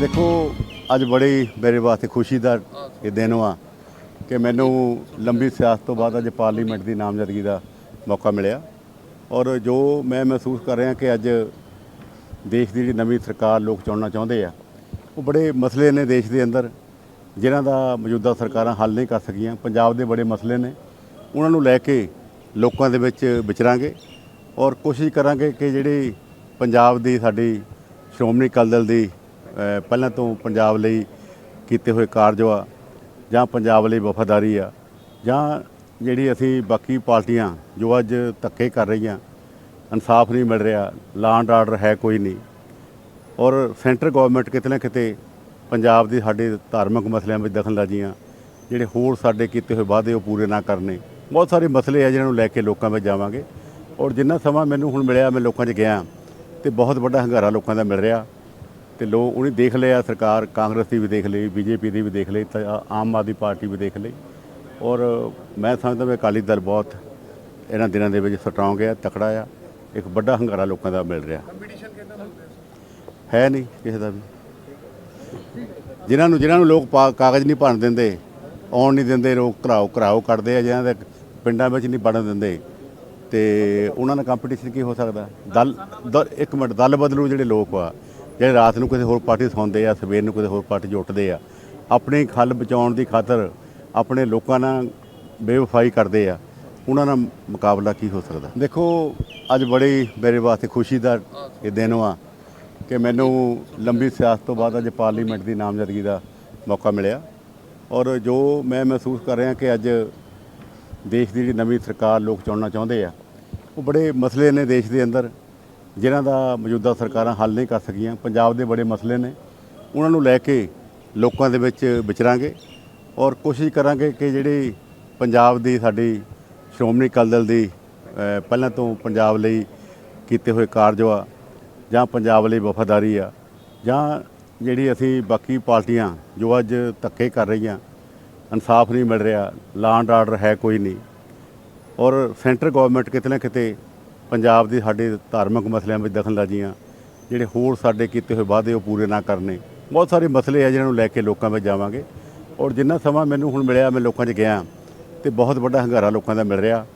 ਦੇਖੋ ਅੱਜ ਬੜੀ ਮੇਰੇ ਵਾਸਤੇ ਖੁਸ਼ੀ ਦਾ ਇਹ ਦਿਨ ਵਾ ਕਿ ਮੈਨੂੰ ਲੰਬੀ ਸਿਆਸਤ ਤੋਂ ਬਾਅਦ ਅੱਜ ਪਾਰਲੀਮੈਂਟ ਦੀ ਨਾਮਜ਼ਦਗੀ ਦਾ ਮੌਕਾ ਮਿਲਿਆ। ਔਰ ਜੋ ਮੈਂ ਮਹਿਸੂਸ ਕਰ ਰਿਹਾ ਕਿ ਅੱਜ ਦੇਸ਼ ਦੀ ਜਿਹੜੀ ਨਵੀਂ ਸਰਕਾਰ ਲੋਕ ਚੁਣਨਾ ਚਾਹੁੰਦੇ ਆ ਉਹ ਬੜੇ ਮਸਲੇ ਨੇ ਦੇਸ਼ ਦੇ ਅੰਦਰ ਜਿਨ੍ਹਾਂ ਦਾ ਮੌਜੂਦਾ ਸਰਕਾਰਾਂ ਹੱਲ ਨਹੀਂ ਕਰ ਸਕੀਆਂ। ਪੰਜਾਬ ਦੇ ਬੜੇ ਮਸਲੇ ਨੇ। ਉਹਨਾਂ ਨੂੰ ਲੈ ਕੇ ਲੋਕਾਂ ਦੇ ਵਿੱਚ ਵਿਚਰਾਂਗੇ ਔਰ ਕੋਸ਼ਿਸ਼ ਕਰਾਂਗੇ ਕਿ ਜਿਹੜੀ ਪੰਜਾਬ ਦੀ ਸਾਡੀ ਸ਼੍ਰੋਮਣੀ ਅਕਾਲੀ ਦਲ ਦੀ ਪਹਿਲਾਂ ਤੋਂ ਪੰਜਾਬ ਲਈ ਕੀਤੇ ਹੋਏ ਕਾਰਜ ਆ, ਜਾਂ ਪੰਜਾਬ ਲਈ ਵਫਾਦਾਰੀ ਆ, ਜਾਂ ਜਿਹੜੀ ਅਸੀਂ ਬਾਕੀ ਪਾਰਟੀਆਂ ਜੋ ਅੱਜ ਧੱਕੇ ਕਰ ਰਹੀਆਂ, ਇਨਸਾਫ ਨਹੀਂ ਮਿਲ ਰਿਹਾ ਲਾਂਡ ਆਰਡਰ ਹੈ ਕੋਈ ਨਹੀਂ, ਔਰ ਸੈਂਟਰ ਗਵਰਨਮੈਂਟ ਕਿਤੇ ਨਾ ਕਿਤੇ ਪੰਜਾਬ ਦੇ ਸਾਡੇ ਧਾਰਮਿਕ ਮਸਲਿਆਂ ਵਿੱਚ ਦਖਲਅੰਦਾਜ਼ੀਆਂ, ਜਿਹੜੇ ਹੋਰ ਸਾਡੇ ਕੀਤੇ ਹੋਏ ਵਾਅਦੇ ਉਹ ਪੂਰੇ ਨਾ ਕਰਨੇ, ਬਹੁਤ ਸਾਰੇ ਮਸਲੇ ਆ ਜਿਹਨਾਂ ਨੂੰ ਲੈ ਕੇ ਲੋਕਾਂ ਵਿੱਚ ਜਾਵਾਂਗੇ, ਔਰ ਜਿੰਨਾ ਸਮਾਂ ਮੈਨੂੰ ਹੁਣ ਮਿਲਿਆ, ਮੈਂ ਲੋਕਾਂ 'ਚ ਗਿਆ, ਤੇ ਬਹੁਤ ਵੱਡਾ ਹੰਗਾਰਾ ਲੋਕਾਂ ਦਾ ਮਿਲ ਰਿਹਾ ਤੇ ਲੋਕ ਉਹਨੇ ਦੇਖ ਲਿਆ ਸਰਕਾਰ ਕਾਂਗਰਸ ਦੀ ਵੀ ਦੇਖ ਲਈ ਬੀਜੇਪੀ ਦੀ ਵੀ ਦੇਖ ਲਈ ਤਾਂ ਆਮ ਆਦਮੀ ਪਾਰਟੀ ਵੀ ਦੇਖ ਲਈ। ਔਰ ਮੈਂ ਸਮਝਦਾ ਵੀ ਅਕਾਲੀ ਦਲ ਬਹੁਤ ਇਹਨਾਂ ਦਿਨਾਂ ਦੇ ਵਿੱਚ ਸਟਰੋਂਗ ਹੈ ਤਕੜਾ ਆ। ਇੱਕ ਵੱਡਾ ਹੰਗਾਰਾ ਲੋਕਾਂ ਦਾ ਮਿਲ ਰਿਹਾ। ਹੈ ਨਹੀਂ ਕਿਸੇ ਦਾ ਵੀ। ਜਿਨ੍ਹਾਂ ਨੂੰ ਜਿਨ੍ਹਾਂ ਨੂੰ ਲੋਕ ਕਾਗਜ਼ ਨਹੀਂ ਭਰਨ ਦਿੰਦੇ ਆਉਣ ਨਹੀਂ ਦਿੰਦੇ ਲੋਕ ਘਰਾਓ ਘਰਾਓ ਕੱਢਦੇ ਆ ਜਿਹਨਾਂ ਦੇ ਪਿੰਡਾਂ ਵਿੱਚ ਨਹੀਂ ਵੜਨ ਦਿੰਦੇ ਤੇ ਉਹਨਾਂ ਨਾਲ ਕੰਪੀਟੀਸ਼ਨ ਕੀ ਹੋ ਸਕਦਾ? ਦਲ ਇੱਕ ਮਿੰਟ ਦਲ ਬਦਲੂ ਜਿਹੜੇ ਲੋਕ ਆ। ਜਿਹੜੇ ਰਾਤ ਨੂੰ ਕਿਸੇ ਹੋਰ ਪਾਰਟੀ 'ਚ ਸੌਂਦੇ ਆ, ਸਵੇਰ ਨੂੰ ਕਿਸੇ ਹੋਰ ਪਾਰਟੀ 'ਚ ਉੱਠਦੇ ਆ, ਆਪਣੇ ਖੱਲ ਬਚਾਉਣ ਦੀ ਖਾਤਰ ਆਪਣੇ ਲੋਕਾਂ ਨਾਲ ਬੇਵਫਾਈ ਕਰਦੇ ਆ, ਉਹਨਾਂ ਨਾਲ ਮੁਕਾਬਲਾ ਕੀ ਹੋ ਸਕਦਾ? ਦੇਖੋ, ਅੱਜ ਬੜੀ ਮੇਰੇ ਵਾਸਤੇ ਖੁਸ਼ੀ ਦਾ ਇਹ ਦਿਨ ਵਾ ਕਿ ਮੈਨੂੰ ਲੰਬੀ ਸਿਆਸਤ ਤੋਂ ਬਾਅਦ ਅੱਜ ਪਾਰਲੀਮੈਂਟ ਦੀ ਨਾਮਜ਼ਦਗੀ ਦਾ ਮੌਕਾ ਮਿਲਿਆ ਔਰ ਜੋ ਮੈਂ ਮਹਿਸੂਸ ਕਰ ਰਿਹਾ ਕਿ ਅੱਜ ਦੇਸ਼ ਦੀ ਜਿਹੜੀ ਨਵੀਂ ਸਰਕਾਰ ਲੋਕ ਚੁਣਨਾ ਚਾਹੁੰਦੇ ਆ, ਉਹ ਬੜੇ ਮਸਲੇ ਨੇ ਦੇਸ਼ ਦੇ ਅੰਦਰ। ਜਿਨ੍ਹਾਂ ਦਾ ਮੌਜੂਦਾ ਸਰਕਾਰਾਂ ਹੱਲ ਨਹੀਂ ਕਰ ਸਕੀਆਂ, ਪੰਜਾਬ ਦੇ ਬੜੇ ਮਸਲੇ ਨੇ। ਉਹਨਾਂ ਨੂੰ ਲੈ ਕੇ ਲੋਕਾਂ ਦੇ ਵਿੱਚ ਵਿਚਰਾਂਗੇ ਔਰ ਕੋਸ਼ਿਸ਼ ਕਰਾਂਗੇ ਕਿ ਜਿਹੜੀ ਪੰਜਾਬ ਦੀ ਸਾਡੀ ਸ਼੍ਰੋਮਣੀ ਅਕਾਲੀ ਦਲ ਦੀ ਪਹਿਲਾਂ ਤੋਂ ਪੰਜਾਬ ਲਈ ਕੀਤੇ ਹੋਏ ਕਾਰਜ ਆ, ਜਾਂ ਪੰਜਾਬ ਲਈ ਵਫਾਦਾਰੀ ਆ, ਜਾਂ ਜਿਹੜੀ ਅਸੀਂ ਬਾਕੀ ਪਾਰਟੀਆਂ ਜੋ ਅੱਜ ਧੱਕੇ ਕਰ ਰਹੀਆਂ, ਇਨਸਾਫ ਨਹੀਂ ਮਿਲ ਰਿਹਾ ਲਾਂਡ ਆਰਡਰ ਹੈ ਕੋਈ ਨਹੀਂ। ਔਰ ਸੈਂਟਰ ਗਵਰਨਮੈਂਟ ਕਿਤੇ ਨਾ ਕਿਤੇ ਪੰਜਾਬ ਦੀ ਸਾਡੇ ਧਾਰਮਿਕ ਮਸਲਿਆਂ ਵਿੱਚ ਦਖਲਅੰਦਾਜ਼ੀਆਂ ਜਿਹੜੇ ਹੋਰ ਸਾਡੇ ਕੀਤੇ ਹੋਏ ਵਾਅਦੇ ਉਹ ਪੂਰੇ ਨਾ ਕਰਨੇ। ਬਹੁਤ ਸਾਰੇ ਮਸਲੇ ਆ ਜਿਹਨਾਂ ਨੂੰ ਲੈ ਕੇ ਲੋਕਾਂ ਵਿੱਚ ਜਾਵਾਂਗੇ। ਔਰ ਜਿੰਨਾ ਸਮਾਂ ਮੈਨੂੰ ਹੁਣ ਮਿਲਿਆ, ਮੈਂ ਲੋਕਾਂ 'ਚ ਗਿਆ ਤੇ ਬਹੁਤ ਵੱਡਾ ਹੰਗਾਰਾ ਲੋਕਾਂ ਦਾ ਮਿਲ ਰਿਹਾ।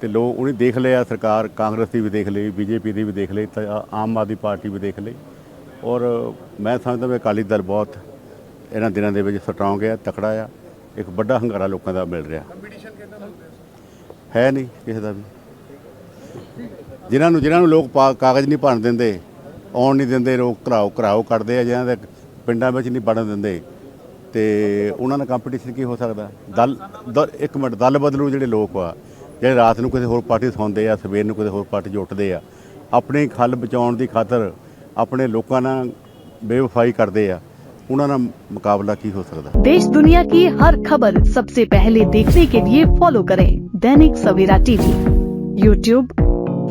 ਤੇ ਲੋਕ ਉਹਨੇ ਦੇਖ ਲਿਆ, ਸਰਕਾਰ ਕਾਂਗਰਸ ਦੀ ਵੀ ਦੇਖ ਲਈ, ਬੀਜੇਪੀ ਦੀ ਵੀ ਦੇਖ ਲਈ, ਤਾਂ ਆਮ ਆਦਮੀ ਪਾਰਟੀ ਵੀ ਦੇਖ ਲਈ। ਔਰ ਮੈਂ ਸਮਝਦਾ ਵੀ ਅਕਾਲੀ ਦਲ ਬਹੁਤ ਇਹਨਾਂ ਦਿਨਾਂ ਦੇ ਵਿੱਚ ਸਟਰੋਂਗ ਹੈ ਤਕੜਾ ਆ। ਇੱਕ ਵੱਡਾ ਹੰਗਾਰਾ ਲੋਕਾਂ ਦਾ ਮਿਲ ਰਿਹਾ। ਹੈ ਨਹੀਂ ਕਿਸੇ ਦਾ ਵੀ। ਜਿਨ੍ਹਾਂ ਨੂੰ ਜਿਨ੍ਹਾਂ ਨੂੰ ਲੋਕ ਪਾ- ਕਾਗਜ਼ ਨਹੀਂ ਭਰਨ ਦਿੰਦੇ ਆਉਣ ਨਹੀਂ ਦਿੰਦੇ ਲੋਕ ਘਰਾਓ ਘਰਾਓ ਕੱਢਦੇ ਆ ਜਿਹਨਾਂ ਦੇ ਪਿੰਡਾਂ ਵਿੱਚ ਨਹੀਂ ਵੜਨ ਦਿੰਦੇ ਤੇ ਉਹਨਾਂ ਨਾਲ ਕੰਪੀਟੀਸ਼ਨ ਕੀ ਹੋ ਸਕਦਾ ਦਲ ਦ- ਇੱਕ ਮਿੰਟ ਦਲ ਬਦਲੂ ਜਿਹੜੇ ਲੋਕ ਆ ਜਿਹੜੇ ਰਾਤ ਨੂੰ ਕਿਸੇ ਹੋਰ ਪਾਰਟੀ 'ਚ ਸੌਂਦੇ ਆ ਸਵੇਰ ਨੂੰ ਕਿਸੇ ਹੋਰ ਪਾਰਟੀ 'ਚ ਉੱਠਦੇ ਆ ਆਪਣੇ ਖੱਲ ਬਚਾਉਣ ਦੀ ਖਾਤਰ ਆਪਣੇ ਲੋਕਾਂ ਨਾਲ ਬੇਵਫਾਈ ਕਰਦੇ ਆ ਉਹਨਾਂ ਨਾਲ ਮੁਕਾਬਲਾ ਕੀ ਹੋ ਸਕਦਾ देश दुनिया की हर खबर सबसे पहले देखने के लिए फॉलो करें दैनिक सवेरा टीवी यूट्यूब